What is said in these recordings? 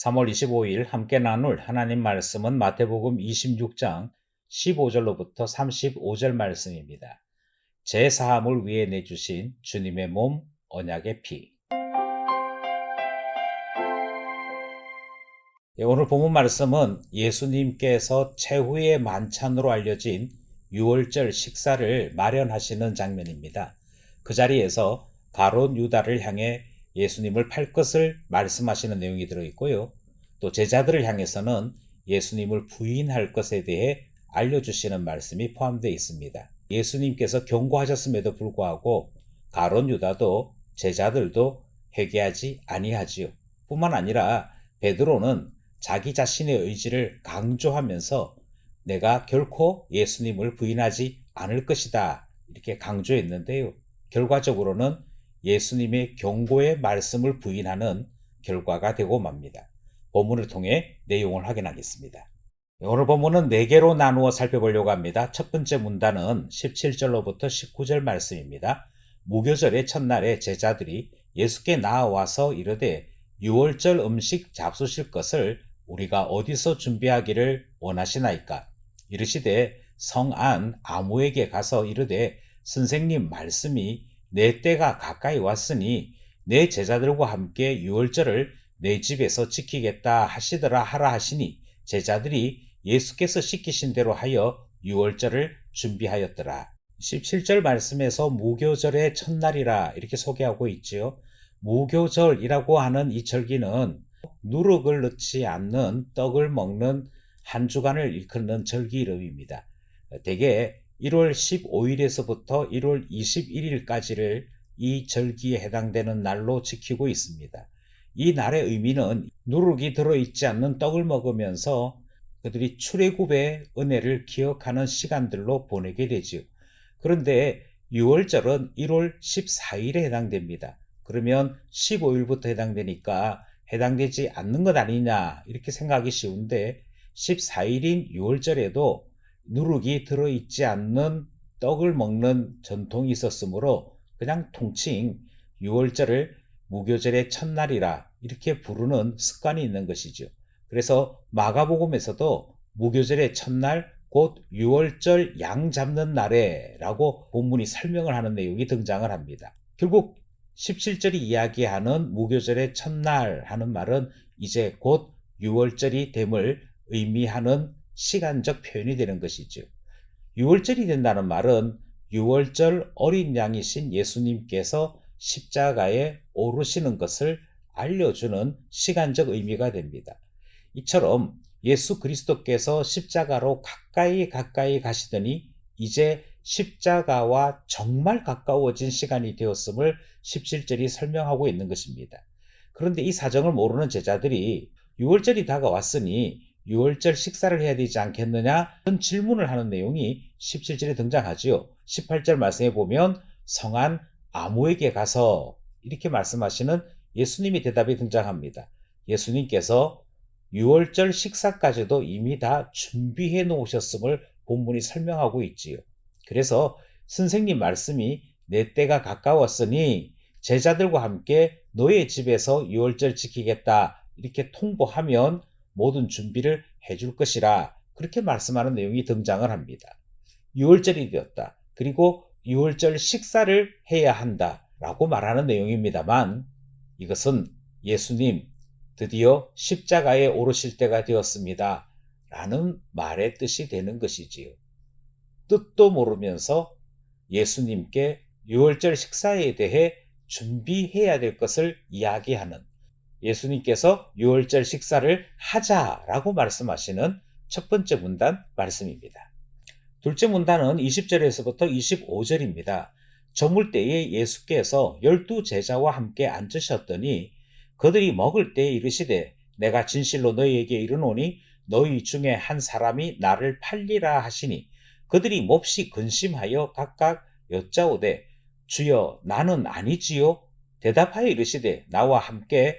3월 25일 함께 나눌 하나님 말씀은 마태복음 26장 15절로부터 35절 말씀입니다. 제 사함을 위해 내주신 주님의 몸 언약의 피. 예, 오늘 본문 말씀은 예수님께서 최후의 만찬으로 알려진 6월절 식사를 마련하시는 장면입니다. 그 자리에서 가론 유다를 향해 예수님을 팔 것을 말씀하시는 내용이 들어 있고요. 또 제자들을 향해서는 예수님을 부인할 것에 대해 알려주시는 말씀이 포함되어 있습니다. 예수님께서 경고하셨음에도 불구하고 가론 유다도 제자들도 회개하지 아니하지요. 뿐만 아니라 베드로는 자기 자신의 의지를 강조하면서 내가 결코 예수님을 부인하지 않을 것이다. 이렇게 강조했는데요. 결과적으로는 예수님의 경고의 말씀을 부인하는 결과가 되고 맙니다. 본문을 통해 내용을 확인하겠습니다. 오늘 본문은 4개로 나누어 살펴보려고 합니다. 첫 번째 문단은 17절로부터 19절 말씀입니다. 무교절의 첫날에 제자들이 예수께 나와서 이르되 6월절 음식 잡수실 것을 우리가 어디서 준비하기를 원하시나이까? 이르시되 성안 아무에게 가서 이르되 선생님 말씀이 내 때가 가까이 왔으니 내 제자들과 함께 유월절을 내 집에서 지키겠다 하시더라 하라 하시니 제자들이 예수께서 시키신 대로 하여 유월절을 준비하였더라. 17절 말씀에서 무교절의 첫날이라 이렇게 소개하고 있지요. 무교절이라고 하는 이 절기는 누룩을 넣지 않는 떡을 먹는 한 주간을 일컫는 절기 이름입니다. 대개 1월 15일에서부터 1월 21일까지를 이 절기에 해당되는 날로 지키고 있습니다. 이 날의 의미는 누룩이 들어있지 않는 떡을 먹으면서 그들이 출애굽의 은혜를 기억하는 시간들로 보내게 되지요. 그런데 6월절은 1월 14일에 해당됩니다. 그러면 15일부터 해당되니까 해당되지 않는 것 아니냐 이렇게 생각하기 쉬운데 14일인 6월절에도 누룩이 들어있지 않는 떡을 먹는 전통이 있었으므로 그냥 통칭 6월절을 무교절의 첫날이라 이렇게 부르는 습관이 있는 것이죠. 그래서 마가복음에서도 무교절의 첫날 곧 6월절 양 잡는 날에 라고 본문이 설명을 하는 내용이 등장을 합니다. 결국 17절이 이야기하는 무교절의 첫날 하는 말은 이제 곧 6월절이 됨을 의미하는 시간적 표현이 되는 것이죠. 6월절이 된다는 말은 6월절 어린 양이신 예수님께서 십자가에 오르시는 것을 알려주는 시간적 의미가 됩니다. 이처럼 예수 그리스도께서 십자가로 가까이 가까이 가시더니 이제 십자가와 정말 가까워진 시간이 되었음을 17절이 설명하고 있는 것입니다. 그런데 이 사정을 모르는 제자들이 6월절이 다가왔으니 6월절 식사를 해야 되지 않겠느냐? 그런 질문을 하는 내용이 17절에 등장하지요. 18절 말씀에 보면 성한 아무에게 가서 이렇게 말씀하시는 예수님이 대답이 등장합니다. 예수님께서 6월절 식사까지도 이미 다 준비해 놓으셨음을 본문이 설명하고 있지요. 그래서 선생님 말씀이 내 때가 가까웠으니 제자들과 함께 너의 집에서 6월절 지키겠다 이렇게 통보하면 모든 준비를 해줄 것이라 그렇게 말씀하는 내용이 등장을 합니다. 6월절이 되었다. 그리고 6월절 식사를 해야 한다. 라고 말하는 내용입니다만 이것은 예수님 드디어 십자가에 오르실 때가 되었습니다. 라는 말의 뜻이 되는 것이지요. 뜻도 모르면서 예수님께 6월절 식사에 대해 준비해야 될 것을 이야기하는 예수님께서 6월절 식사를 하자라고 말씀하시는 첫 번째 문단 말씀입니다. 둘째 문단은 20절에서부터 25절입니다. 저물 때에 예수께서 열두 제자와 함께 앉으셨더니 그들이 먹을 때에 이르시되 내가 진실로 너희에게 이르노니 너희 중에 한 사람이 나를 팔리라 하시니 그들이 몹시 근심하여 각각 여짜오되 주여 나는 아니지요 대답하여 이르시되 나와 함께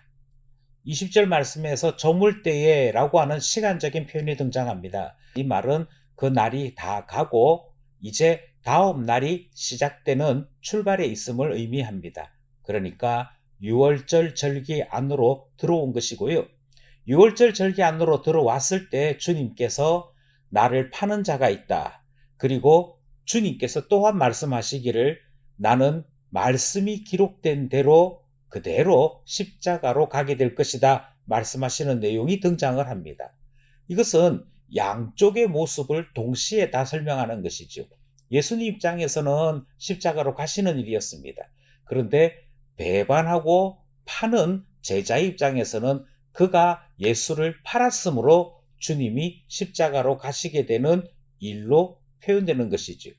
20절 말씀에서 저물 때에 라고 하는 시간적인 표현이 등장합니다. 이 말은 그 날이 다 가고 이제 다음 날이 시작되는 출발에 있음을 의미합니다. 그러니까 6월절 절기 안으로 들어온 것이고요. 6월절 절기 안으로 들어왔을 때 주님께서 나를 파는 자가 있다. 그리고 주님께서 또한 말씀하시기를 나는 말씀이 기록된 대로 그대로 십자가로 가게 될 것이다. 말씀하시는 내용이 등장을 합니다. 이것은 양쪽의 모습을 동시에 다 설명하는 것이죠. 예수님 입장에서는 십자가로 가시는 일이었습니다. 그런데 배반하고 파는 제자 입장에서는 그가 예수를 팔았으므로 주님이 십자가로 가시게 되는 일로 표현되는 것이죠.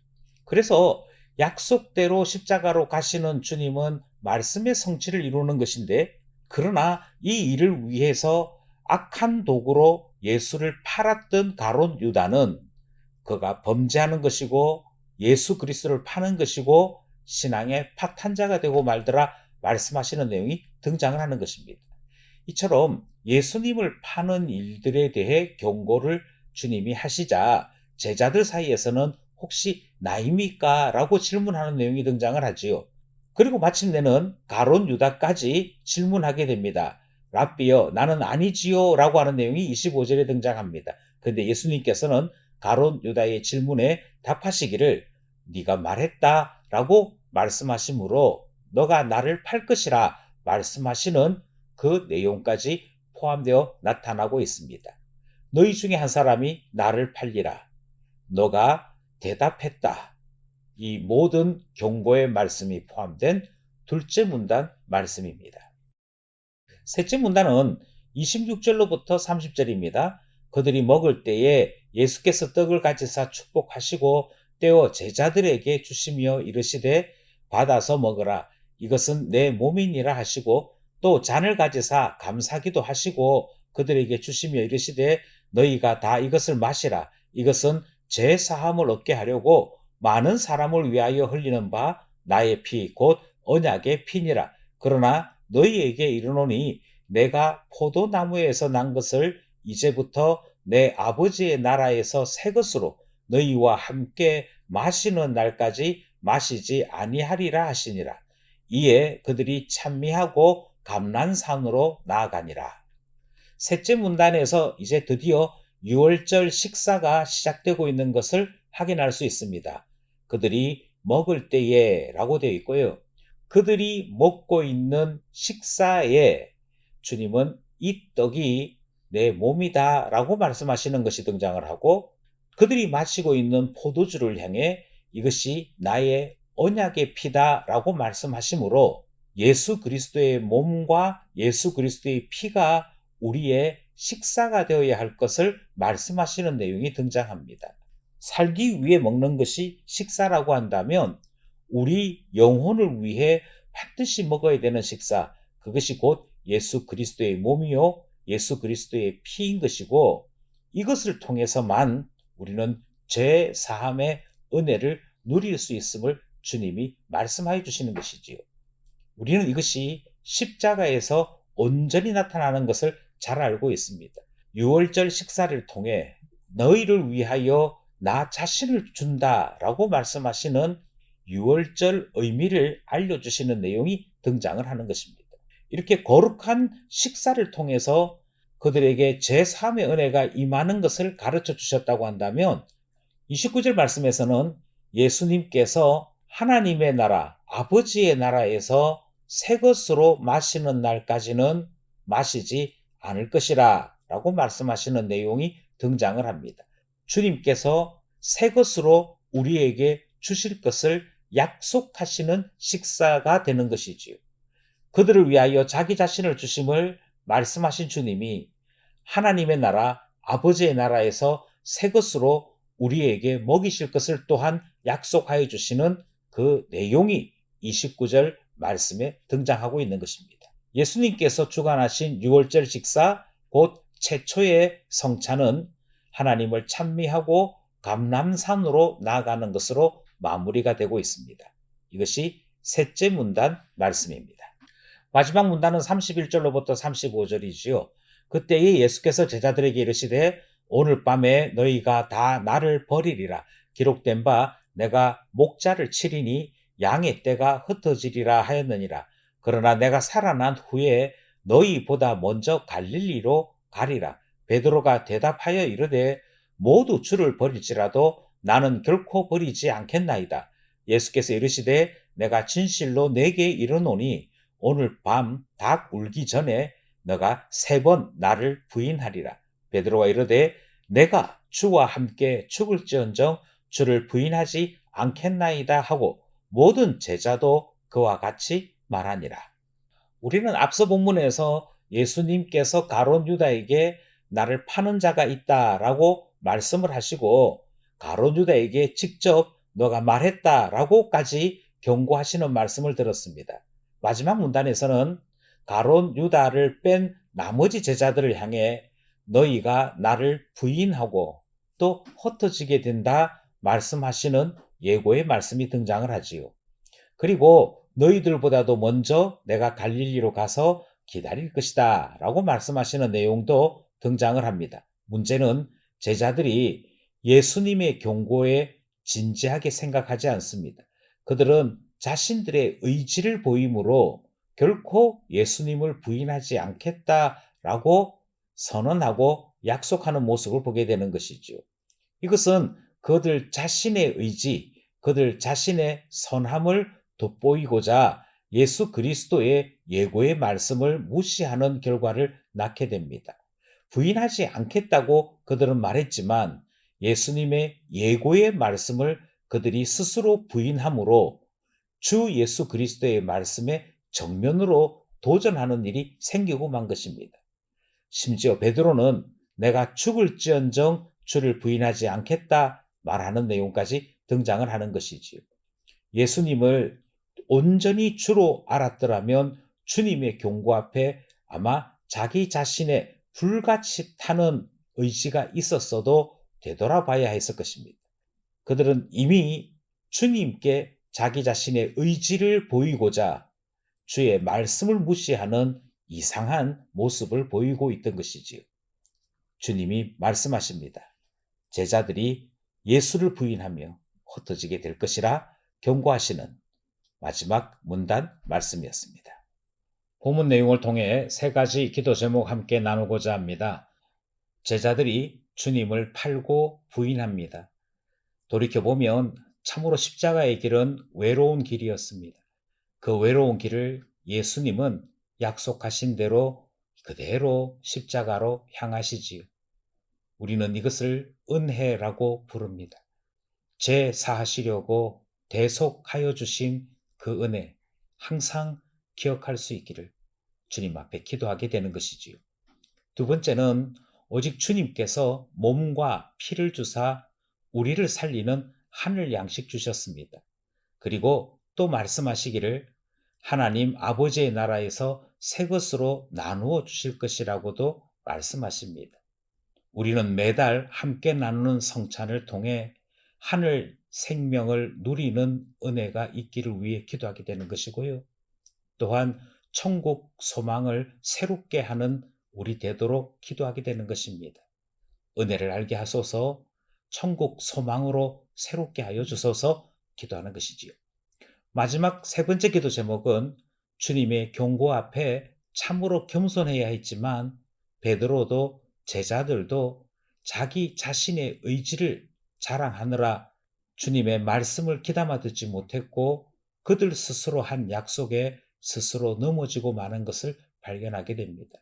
그래서 약속대로 십자가로 가시는 주님은 말씀의 성취를 이루는 것인데 그러나 이 일을 위해서 악한 도구로 예수를 팔았던 가론 유다는 그가 범죄하는 것이고 예수 그리스도를 파는 것이고 신앙의 파탄자가 되고 말더라 말씀하시는 내용이 등장을 하는 것입니다. 이처럼 예수님을 파는 일들에 대해 경고를 주님이 하시자 제자들 사이에서는 혹시 나입니까? 라고 질문하는 내용이 등장을 하지요. 그리고 마침내는 가론 유다까지 질문하게 됩니다. 랍비여 나는 아니지요 라고 하는 내용이 25절에 등장합니다. 그런데 예수님께서는 가론 유다의 질문에 답하시기를 네가 말했다 라고 말씀하시므로 너가 나를 팔 것이라 말씀하시는 그 내용까지 포함되어 나타나고 있습니다. 너희 중에 한 사람이 나를 팔리라. 너가 대답했다. 이 모든 경고의 말씀이 포함된 둘째 문단 말씀입니다. 셋째 문단은 26절로부터 30절입니다. 그들이 먹을 때에 예수께서 떡을 가지사 축복하시고 떼어 제자들에게 주시며 이르시되 받아서 먹으라 이것은 내 몸이니라 하시고 또 잔을 가지사 감사기도 하시고 그들에게 주시며 이르시되 너희가 다 이것을 마시라 이것은 제 사함을 얻게 하려고 많은 사람을 위하여 흘리는 바 나의 피 곧 언약의 피니라 그러나 너희에게 이르노니 내가 포도나무에서 난 것을 이제부터 내 아버지의 나라에서 새 것으로 너희와 함께 마시는 날까지 마시지 아니하리라 하시니라. 이에 그들이 찬미하고 감난산으로 나아가니라. 셋째 문단에서 이제 드디어 6월절 식사가 시작되고 있는 것을 확인할 수 있습니다. 그들이 먹을 때에 라고 되어 있고요. 그들이 먹고 있는 식사에 주님은 이 떡이 내 몸이다 라고 말씀하시는 것이 등장을 하고 그들이 마시고 있는 포도주를 향해 이것이 나의 언약의 피다 라고 말씀하시므로 예수 그리스도의 몸과 예수 그리스도의 피가 우리의 식사가 되어야 할 것을 말씀하시는 내용이 등장합니다. 살기 위해 먹는 것이 식사라고 한다면 우리 영혼을 위해 반드시 먹어야 되는 식사, 그것이 곧 예수 그리스도의 몸이요, 예수 그리스도의 피인 것이고 이것을 통해서만 우리는 죄 사함의 은혜를 누릴 수 있음을 주님이 말씀하여 주시는 것이지요. 우리는 이것이 십자가에서 온전히 나타나는 것을 잘 알고 있습니다. 6월절 식사를 통해 너희를 위하여 나 자신을 준다라고 말씀하시는 6월절 의미를 알려주시는 내용이 등장을 하는 것입니다. 이렇게 거룩한 식사를 통해서 그들에게 제3의 은혜가 임하는 것을 가르쳐 주셨다고 한다면 29절 말씀에서는 예수님께서 하나님의 나라, 아버지의 나라에서 새 것으로 마시는 날까지는 마시지 않을 것이라 라고 말씀하시는 내용이 등장을 합니다. 주님께서 새 것으로 우리에게 주실 것을 약속하시는 식사가 되는 것이지요. 그들을 위하여 자기 자신을 주심을 말씀하신 주님이 하나님의 나라, 아버지의 나라에서 새 것으로 우리에게 먹이실 것을 또한 약속하여 주시는 그 내용이 29절 말씀에 등장하고 있는 것입니다. 예수님께서 주관하신 6월절 식사, 곧 최초의 성찬은 하나님을 찬미하고 감남산으로 나아가는 것으로 마무리가 되고 있습니다. 이것이 셋째 문단 말씀입니다. 마지막 문단은 31절로부터 35절이지요. 그때에 예수께서 제자들에게 이르시되 오늘 밤에 너희가 다 나를 버리리라 기록된 바 내가 목자를 치리니 양의 떼가 흩어지리라 하였느니라. 그러나 내가 살아난 후에 너희보다 먼저 갈릴리로 가리라. 베드로가 대답하여 이르되 모두 주를 버릴지라도 나는 결코 버리지 않겠나이다. 예수께서 이르시되 내가 진실로 내게 이르노니 오늘 밤 닭 울기 전에 너가 세 번 나를 부인하리라. 베드로가 이르되 내가 주와 함께 죽을지언정 주를 부인하지 않겠나이다 하고 모든 제자도 그와 같이 말하니라. 우리는 앞서 본문에서 예수님께서 가론 유다에게 나를 파는 자가 있다라고 말씀을 하시고 가론 유다에게 직접 너가 말했다라고까지 경고하시는 말씀을 들었습니다. 마지막 문단에서는 가론 유다를 뺀 나머지 제자들을 향해 너희가 나를 부인하고 또 흩어지게 된다 말씀하시는 예고의 말씀이 등장을 하지요. 그리고 너희들보다도 먼저 내가 갈릴리로 가서 기다릴 것이다 라고 말씀하시는 내용도 등장을 합니다. 문제는 제자들이 예수님의 경고에 진지하게 생각하지 않습니다. 그들은 자신들의 의지를 보임으로 결코 예수님을 부인하지 않겠다라고 선언하고 약속하는 모습을 보게 되는 것이죠. 이것은 그들 자신의 의지, 그들 자신의 선함을 돋보이고자 예수 그리스도의 예고의 말씀을 무시하는 결과를 낳게 됩니다. 부인하지 않겠다고 그들은 말했지만 예수님의 예고의 말씀을 그들이 스스로 부인함으로 주 예수 그리스도의 말씀에 정면으로 도전하는 일이 생기고 만 것입니다. 심지어 베드로는 내가 죽을지언정 주를 부인하지 않겠다 말하는 내용까지 등장을 하는 것이지요. 예수님을 온전히 주로 알았더라면 주님의 경고 앞에 아마 자기 자신의 불같이 타는 의지가 있었어도 되돌아봐야 했을 것입니다. 그들은 이미 주님께 자기 자신의 의지를 보이고자 주의 말씀을 무시하는 이상한 모습을 보이고 있던 것이지요. 주님이 말씀하십니다. 제자들이 예수를 부인하며 흩어지게 될 것이라 경고하시는 마지막 문단 말씀이었습니다. 본문 내용을 통해 세 가지 기도 제목 함께 나누고자 합니다. 제자들이 주님을 팔고 부인합니다. 돌이켜보면 참으로 십자가의 길은 외로운 길이었습니다. 그 외로운 길을 예수님은 약속하신 대로 그대로 십자가로 향하시지요. 우리는 이것을 은혜라고 부릅니다. 제 사하시려고 대속하여 주신 그 은혜 항상 기억할 수 있기를 주님 앞에 기도하게 되는 것이지요. 두 번째는 오직 주님께서 몸과 피를 주사 우리를 살리는 하늘 양식 주셨습니다. 그리고 또 말씀하시기를 하나님 아버지의 나라에서 새 것으로 나누어 주실 것이라고도 말씀하십니다. 우리는 매달 함께 나누는 성찬을 통해 하늘 생명을 누리는 은혜가 있기를 위해 기도하게 되는 것이고요. 또한 천국 소망을 새롭게 하는 우리 되도록 기도하게 되는 것입니다. 은혜를 알게 하소서 천국 소망으로 새롭게 하여 주소서 기도하는 것이지요. 마지막 세 번째 기도 제목은 주님의 경고 앞에 참으로 겸손해야 했지만 베드로도 제자들도 자기 자신의 의지를 자랑하느라 주님의 말씀을 기담아 듣지 못했고 그들 스스로 한 약속에 스스로 넘어지고 마는 것을 발견하게 됩니다.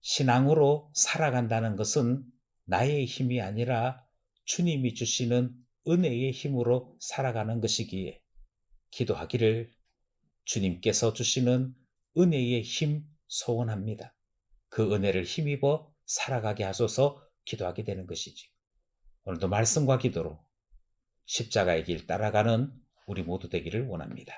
신앙으로 살아간다는 것은 나의 힘이 아니라 주님이 주시는 은혜의 힘으로 살아가는 것이기에 기도하기를 주님께서 주시는 은혜의 힘 소원합니다. 그 은혜를 힘입어 살아가게 하소서 기도하게 되는 것이지. 오늘도 말씀과 기도로 십자가의 길 따라가는 우리 모두 되기를 원합니다.